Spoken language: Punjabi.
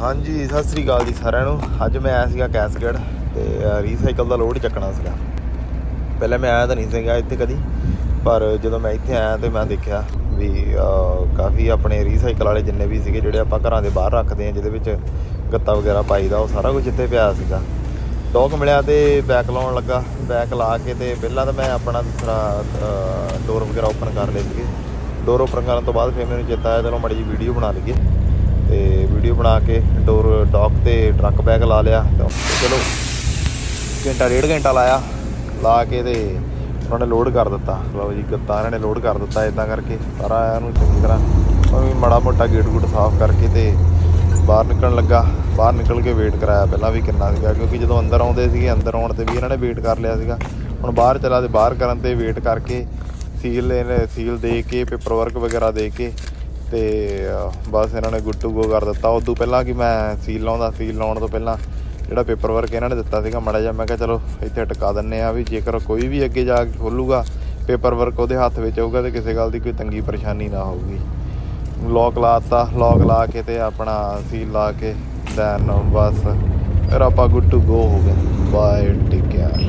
ਹਾਂਜੀ, ਸਤਿ ਸ੍ਰੀ ਅਕਾਲ ਜੀ ਸਾਰਿਆਂ ਨੂੰ। ਅੱਜ ਮੈਂ ਆਇਆ ਸੀਗਾ ਕੈਸਗੜ ਤੇ ਰੀਸਾਈਕਲ ਦਾ ਲੋਡ ਚੱਕਣਾ ਸੀਗਾ। ਪਹਿਲਾਂ ਮੈਂ ਆਇਆ ਤਾਂ ਨਹੀਂ ਸੀਗਾ ਇੱਥੇ ਕਦੀ, ਪਰ ਜਦੋਂ ਮੈਂ ਇੱਥੇ ਆਇਆ ਤੇ ਮੈਂ ਦੇਖਿਆ ਵੀ ਕਾਫੀ ਆਪਣੇ ਰੀਸਾਈਕਲ ਵਾਲੇ ਜਿੰਨੇ ਵੀ ਸੀਗੇ, ਜਿਹੜੇ ਆਪਾਂ ਘਰਾਂ ਦੇ ਬਾਹਰ ਰੱਖਦੇ ਆ, ਜਿਹਦੇ ਵਿੱਚ ਗੱਤਾ ਵਗੈਰਾ ਪਾਈਦਾ, ਉਹ ਸਾਰਾ ਕੁਝ ਇੱਥੇ ਪਿਆ ਸੀਗਾ। ਡੌਕ ਮਿਲਿਆ ਤੇ ਬੈਕ ਲਾਉਣ ਲੱਗਾ। ਬੈਕ ਲਾ ਕੇ ਤੇ ਪਹਿਲਾਂ ਤਾਂ ਮੈਂ ਆਪਣਾ ਦੂਸਰਾ ਡੋਰ ਵਗੈਰਾ ਓਪਨ ਕਰ ਲਏ ਸੀਗੇ। ਡੋਰ ਓਪਨ ਕਰਨ ਤੋਂ ਬਾਅਦ ਫਿਰ ਮੈਨੂੰ ਚੇਤਾ ਆਇਆ, ਚਲੋ ਮਾੜੀ ਜੀ ਵੀਡੀਓ ਬਣਾ ਲਈਏ। ਤੇ ਵੀਡੀਓ ਬਣਾ ਕੇ ਡੋਰ ਡੌਕ ਤੇ ਟਰੱਕ ਬੈਗ ਲਾ ਲਿਆ ਚਲੋ ਘੰਟਾ ਡੇਢ ਘੰਟਾ ਲਾਇਆ, ਲਾ ਕੇ ਤੇ ਉਹਨਾਂ ਨੇ ਲੋਡ ਕਰ ਦਿੱਤਾ। ਲਓ ਜੀ, ਗੱਤਾ ਇਹਨਾਂ ਨੇ ਲੋਡ ਕਰ ਦਿੱਤਾ ਇਦਾਂ ਕਰਕੇ। ਸਾਰਾ ਇਹਨੂੰ ਚੰਗੀ ਤਰ੍ਹਾਂ ਉਹ ਵੀ ਮਾੜਾ ਮੋਟਾ ਗੇਟ ਗੂਟ ਸਾਫ਼ ਕਰਕੇ ਤੇ ਬਾਹਰ ਨਿਕਲਣ ਲੱਗਾ। ਬਾਹਰ ਨਿਕਲ ਕੇ ਵੇਟ ਕਰਾਇਆ ਪਹਿਲਾਂ ਵੀ ਕਿੰਨਾ ਸੀਗਾ, ਕਿਉਂਕਿ ਜਦੋਂ ਅੰਦਰ ਆਉਂਦੇ ਸੀਗੇ, ਅੰਦਰ ਆਉਣ ਤੇ ਵੀ ਇਹਨਾਂ ਨੇ ਵੇਟ ਕਰ ਲਿਆ ਸੀਗਾ। ਹੁਣ ਬਾਹਰ ਚਲਾ ਤੇ ਬਾਹਰ ਕਰਨ ਤੇ ਵੇਟ ਕਰਕੇ ਸੀਲ ਇਹਨੇ ਸੀਲ ਦੇ ਕੇ ਪੇਪਰ ਵਰਕ ਵਗੈਰਾ ਦੇ ਕੇ ਤੇ ਬਸ ਇਹਨਾਂ ਨੇ ਗੁੱਡ ਟੂ ਗੋ ਕਰ ਦਿੱਤਾ। ਉਦੋਂ ਪਹਿਲਾਂ ਕਿ ਮੈਂ ਸੀਲ ਲਾਉਂਦਾ ਸੀਲ ਲਾਉਣ ਤੋਂ ਪਹਿਲਾਂ ਜਿਹੜਾ ਪੇਪਰ ਵਰਕ ਇਹਨਾਂ ਨੇ ਦਿੱਤਾ ਸੀਗਾ, ਮੜਾ ਜਿਹਾ ਮੈਂ ਕਿਹਾ ਚਲੋ ਇੱਥੇ ਟਿਕਾ ਦਿੰਨੇ ਆ ਵੀ ਜੇਕਰ ਕੋਈ ਵੀ ਅੱਗੇ ਜਾ ਕੇ ਖੋਲੂਗਾ ਪੇਪਰ ਵਰਕ ਉਹਦੇ ਹੱਥ ਵਿੱਚ ਹੋਊਗਾ ਤੇ ਕਿਸੇ ਗੱਲ ਦੀ ਕੋਈ ਤੰਗੀ ਪਰੇਸ਼ਾਨੀ ਨਾ ਹੋਊਗੀ। ਲੋਕ ਲਾਤਾ ਲੋਕ ਲਾ ਕੇ ਤੇ ਆਪਣਾ ਸੀਲ ਲਾ ਕੇ ਦੈਨ ਬਸ ਫਿਰ ਆਪਾਂ ਗੁੱਡ ਟੂ ਗੋ ਹੋ ਗਏ। Bye take care